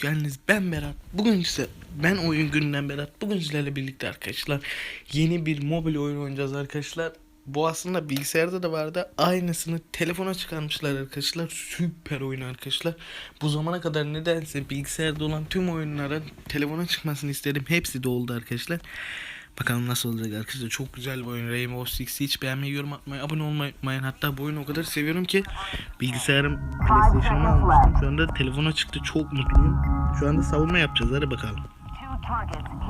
geldiniz. Ben Berat. Bugün ise ben oyun gününden Berat. Bugün sizlerle birlikte arkadaşlar yeni bir mobil oyun oynayacağız arkadaşlar. Bu aslında bilgisayarda da vardı. Aynısını telefona çıkarmışlar arkadaşlar. Süper oyun arkadaşlar. Bu zamana kadar nedense bilgisayarda olan tüm oyunların telefona çıkmasını istedim. Hepsi de oldu arkadaşlar. Bakalım nasıl olacak arkadaşlar. Çok güzel bir oyun. Rainbow Six'i hiç beğenmeyi, yorum atmayı, abone olmayı unutmayın. Hatta bu oyunu o kadar seviyorum ki bilgisayarım PlayStation'ımı almıştım. Şu anda telefona çıktı. Çok mutluyum. Şu anda savunma yapacağız. Hadi bakalım. Evet arkadaşlar.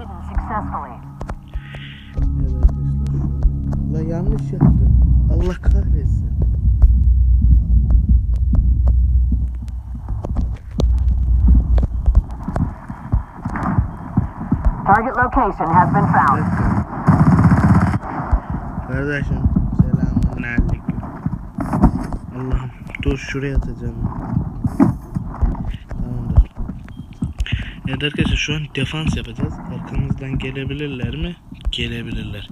La yanlış yaptım. Allah kahretsin. Target location has been found. Kardeşim selamun aleyküm. Allah'ım dur şuraya atacağım. Tamamdır. Evet arkadaşlar şu an defans yapacağız. Arkamızdan gelebilirler mi? Gelebilirler.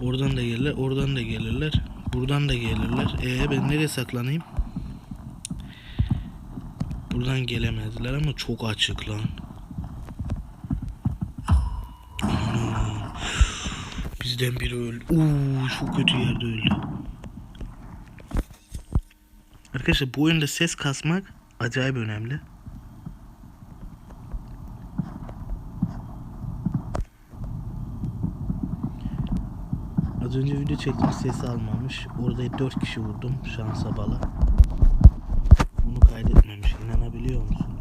Oradan da gelirler, oradan da gelirler. Buradan da gelirler. Ee ben nereye saklanayım? Buradan gelemezler ama çok açık lan. Bizden biri öldü. Oo, çok kötü yerde öldü. Arkadaşlar bu oyunda ses kasmak acayip önemli. Az önce video çektim sesi almamış. Orada 4 kişi vurdum şansa bala. Bunu kaydetmemiş. İnanabiliyor musunuz?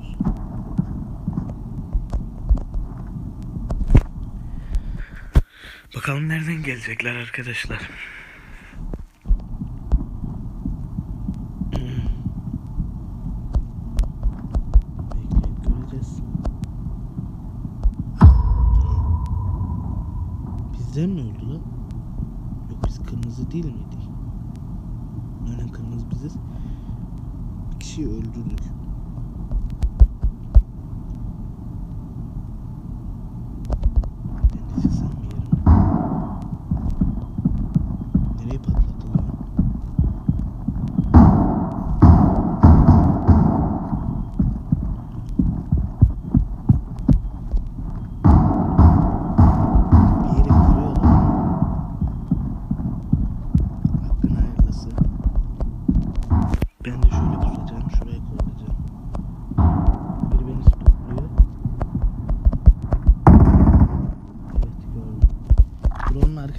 Bakalım nereden gelecekler arkadaşlar. Bizden mi öldü lan? Yok biz kırmızı değil miydik? Aynen kırmızı biziz. Bir kişiyi öldürdük.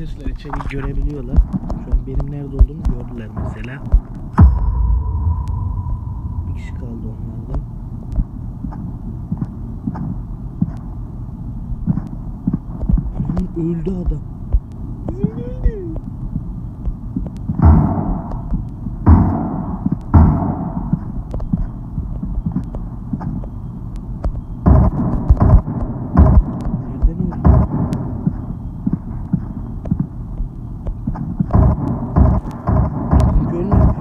Arkadaşlar içeri görebiliyorlar. Şu an benim nerede olduğumu gördüler mesela. Bir kişi kaldı onlardan. Öldü adam. Öldü. Nereden öldü? Bizim görmemiş.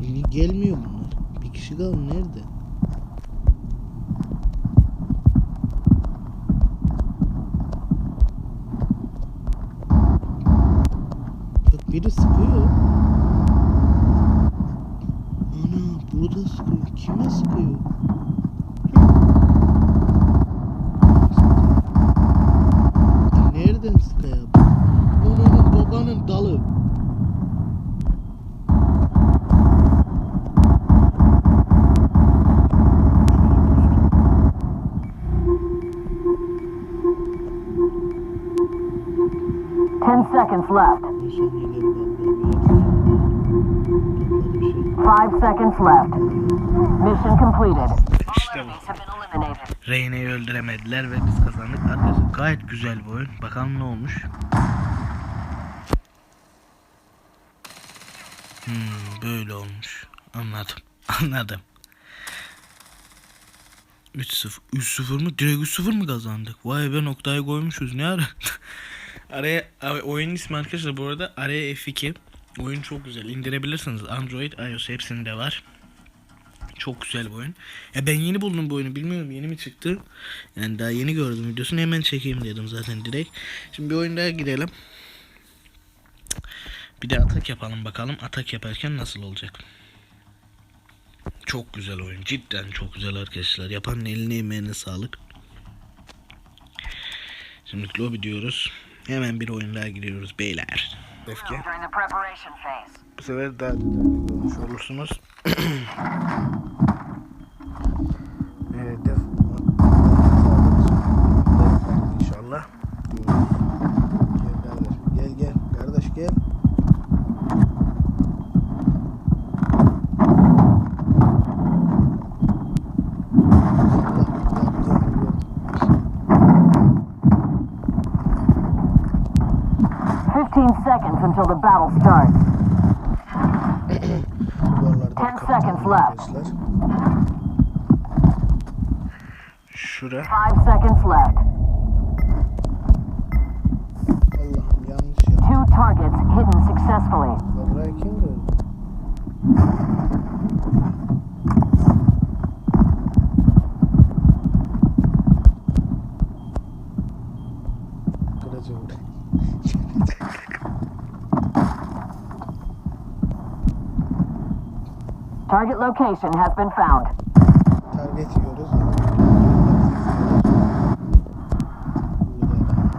Niye Gelmiyor bunlar. Bir kişi kaldı nerede? Bak biri sıkıyor. Ana burada sıkıyor. Kime sıkıyor? Nereden sıkıyor? Onun babanın dalı. Ten seconds left. Five seconds left. Mission completed. İşte bu. Reyne'yi öldüremediler ve biz kazandık. Arkadaşlar gayet güzel bir oyun. Bakalım ne olmuş. Hmm, böyle olmuş. Anladım. Anladım. 3-0. 3-0 mı? Direkt 3-0 mı kazandık? Vay be noktayı koymuşuz. Ne ara? araya oyunun ismi arkadaşlar bu arada araya F2. Oyun çok güzel. İndirebilirsiniz. Android, iOS hepsinde var. Çok güzel bir oyun. Ya ben yeni buldum bu oyunu. Bilmiyorum yeni mi çıktı. Yani daha yeni gördüm videosunu. Hemen çekeyim dedim zaten direkt. Şimdi bir oyun daha girelim. Bir de atak yapalım bakalım. Atak yaparken nasıl olacak? Çok güzel oyun. Cidden çok güzel arkadaşlar. Yapanın eline emeğine sağlık. Şimdi lobby diyoruz. Hemen bir oyun daha giriyoruz beyler. Phase. Bu sefer daha görmüş olursunuz. evet, def inşallah. Gel gel kardeş gel. Fifteen seconds until the battle starts. Ten seconds left. Şura. Five seconds left. Allah'ım yanlış yaptım. Two targets hidden successfully. Burayı kim gördü? Target location has been found. Target yiyoruz. Burada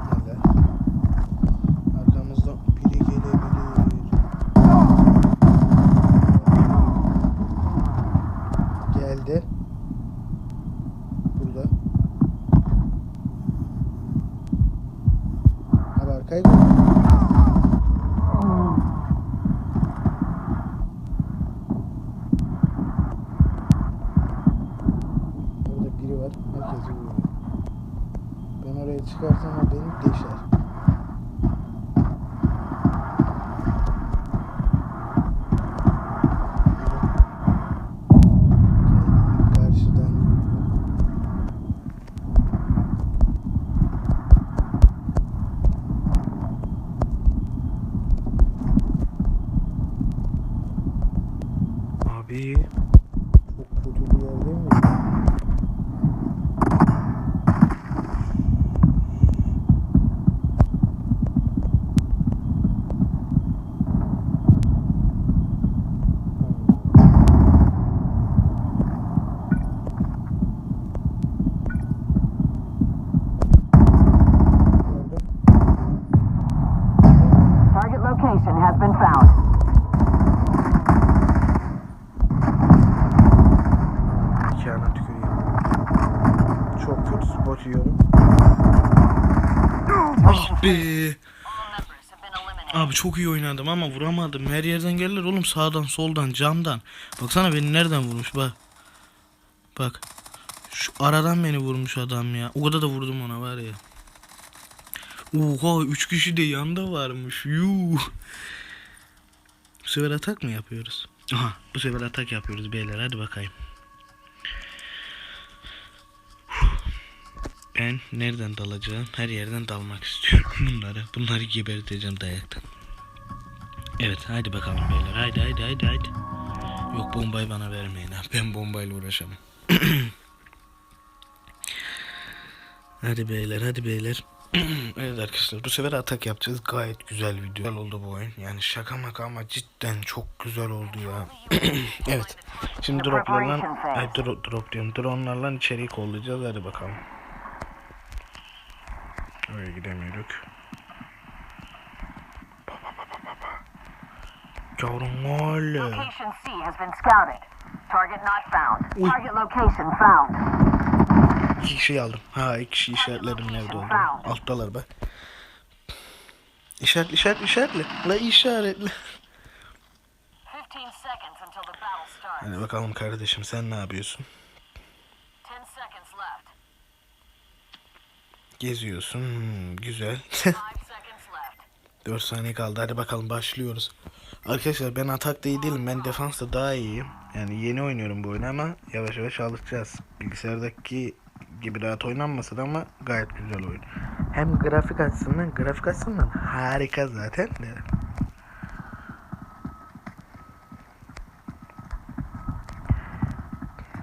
neler? Arkamızdan biri gelebilir. Geldi. Burada. Abi arkayı gör. Orada biri var. Herkesi vuruyor. Ben oraya çıkarsam o beni deşer. Biri Karşıdan geliyor. Abi çok kötü bir yer değil mi? Gördüm. Target location has been found. Nikahına tükürüyorum. Çok kötü spot yiyorum. Ah be. All members have been eliminated. Abi çok iyi oynadım ama vuramadım. Her yerden gelirler oğlum sağdan soldan camdan. Baksana beni nereden vurmuş bak. Bak. Şu aradan beni vurmuş adam ya. O kadar da vurdum ona var ya. Oha 3 kişi de yanda varmış. Yuh. Bu sefer atak mı yapıyoruz? Aha bu sefer atak yapıyoruz beyler hadi bakayım. Ben nereden dalacağım? Her yerden dalmak istiyorum bunları. Bunları geberteceğim dayaktan. Evet haydi bakalım beyler. Haydi haydi haydi haydi. Yok bombayı bana vermeyin ha. Ben bombayla uğraşamam. hadi beyler hadi beyler. evet arkadaşlar bu sefer atak yapacağız. Gayet güzel video Güzel oldu bu oyun. Yani şaka maka ama cidden çok güzel oldu ya. evet. Şimdi droplarla ay drop, drop diyorum. Drone'larla içeriği kollayacağız. Hadi bakalım. Oraya gidemiyorduk. Baba baba baba. Yavrum oğlum. Location C has been scouted. Target not found. Uy. Target location found. İki kişi aldım. Ha iki kişi işaretledim nerede oldu. Alttalar bak. İşaret işaret işaretle. La işaretle. 15 seconds until the battle starts. Hadi bakalım kardeşim sen ne yapıyorsun? 10 seconds left. Geziyorsun. Hmm, güzel. 5 seconds left. 4 saniye kaldı. Hadi bakalım başlıyoruz. Arkadaşlar ben atakta iyi değilim. Ben defansta daha iyiyim. Yani yeni oynuyorum bu oyunu ama yavaş yavaş alışacağız. Bilgisayardaki gibi rahat oynanmasa da ama gayet güzel oyun. Hem grafik açısından, grafik açısından harika zaten de.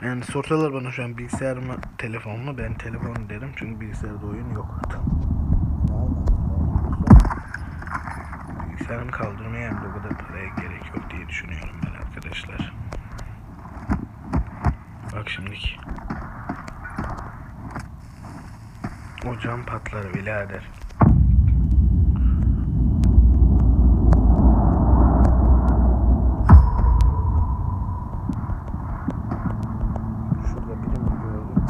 Yani sorsalar bana şu an bilgisayar mı telefon mu ben telefon derim çünkü bilgisayarda oyun yok. Bilgisayarımı kaldırmaya hem de o kadar paraya gerek yok diye düşünüyorum ben arkadaşlar. Bak şimdiki. O cam patlar birader. Şurada birini gördüm.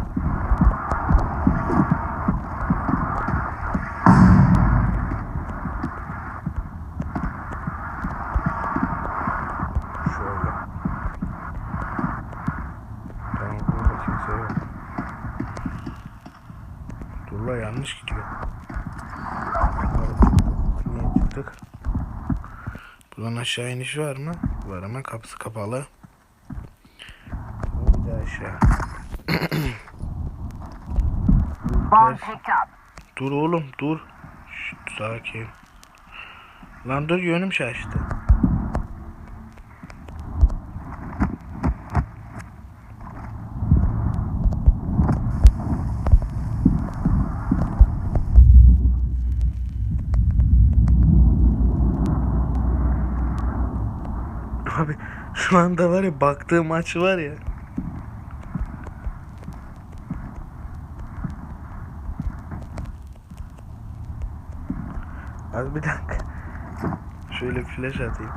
Şöyle. Tamam burada kimse yok. Dur la yanlış gidiyor. Çıktık? Buradan aşağı iniş var mı? Var ama kapısı kapalı. Bir daha aşağı. Dur oğlum dur. Şşt, sakin. Lan dur yönüm şaştı. Abi şu anda var ya baktığım maç var ya. Az bir dakika. Şöyle flash atayım.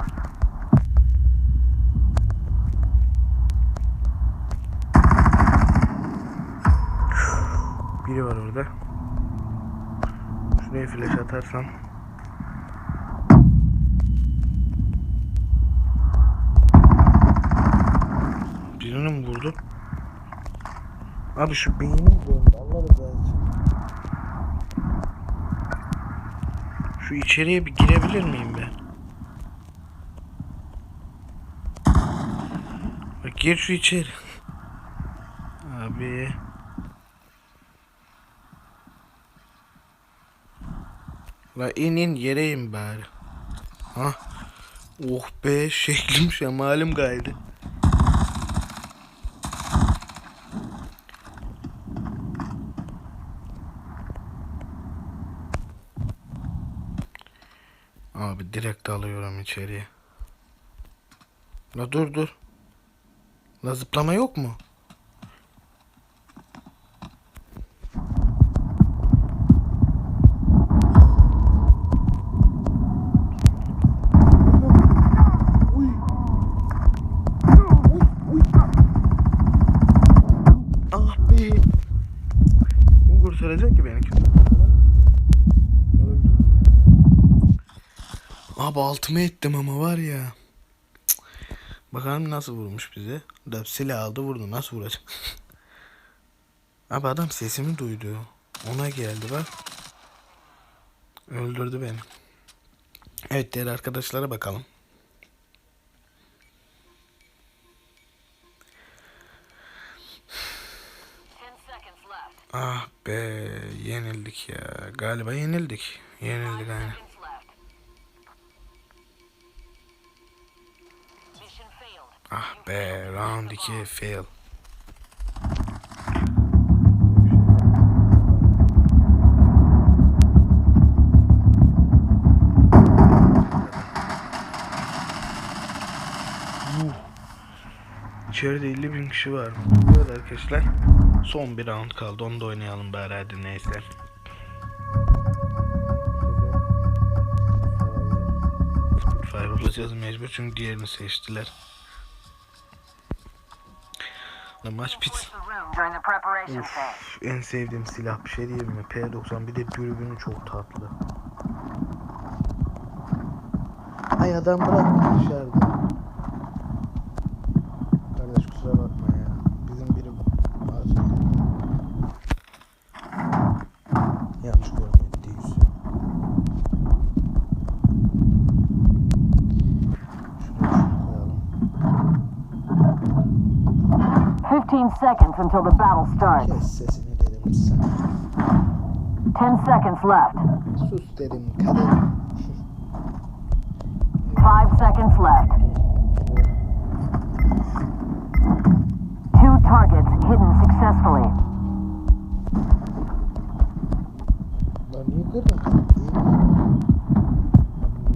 Biri var orada. Şuraya flash atarsam. Vurdu? Abi şu beynim döndü. Allah razı. Şu içeriye bir girebilir miyim ben? Bak gir şu içeri. Abi. La in in yere in bari. Ha. Oh be şeklim şemalim kaydı. Abi direkt alıyorum içeriye. La dur dur. La zıplama yok mu? Ah be. Kim kurtaracak ki beni? Kim Öldüm. Abi altıma ettim ama var ya. Bakalım nasıl vurmuş bize. Da silah aldı vurdu. Nasıl vuracak? Abi adam sesimi duydu. Ona geldi bak. Öldürdü beni. Evet diğer arkadaşlara bakalım. Ah be yenildik ya. Galiba yenildik. Yenildik aynen. Be round 2 fail. Yuh. İçeride 50 bin kişi var. Evet arkadaşlar. Son bir round kaldı. Onu da oynayalım bari hadi neyse. Fire olacağız mecbur çünkü diğerini seçtiler. Maç preparation Uf, en sevdiğim silah bir şey diyeyim mi? P90 bir de dürbünü çok tatlı. Ay adam bırak dışarıda. 15 seconds until the battle starts. Sesini dedim sana. 10 seconds left. Sus dedim kaderim. 5 seconds left. Two targets hidden successfully.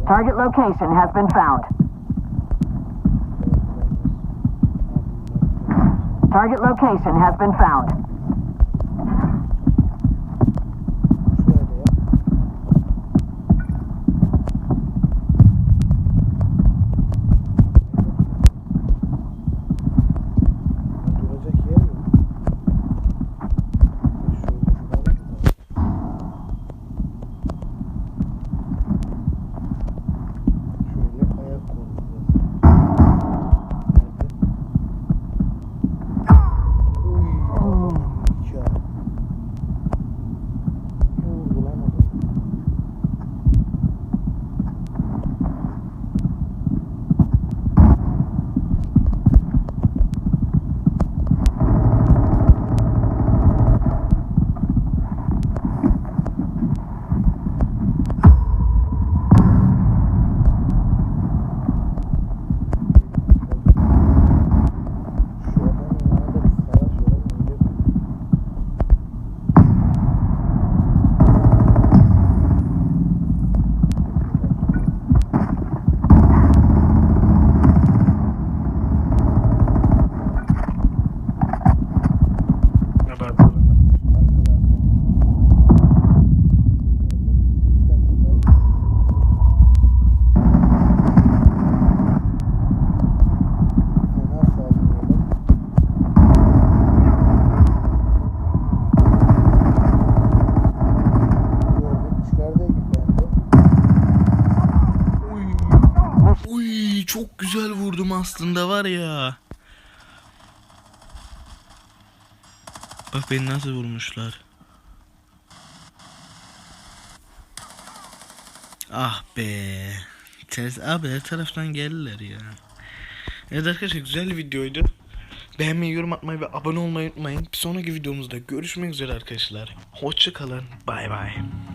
Target location has been found. Target location has been found. Çok güzel vurdum aslında var ya. Bak beni nasıl vurmuşlar. Ah be. Ters abi her taraftan geldiler ya. Evet arkadaşlar güzel bir videoydu. Beğenmeyi, yorum atmayı ve abone olmayı unutmayın. Bir sonraki videomuzda görüşmek üzere arkadaşlar. Hoşça kalın. Bay bay.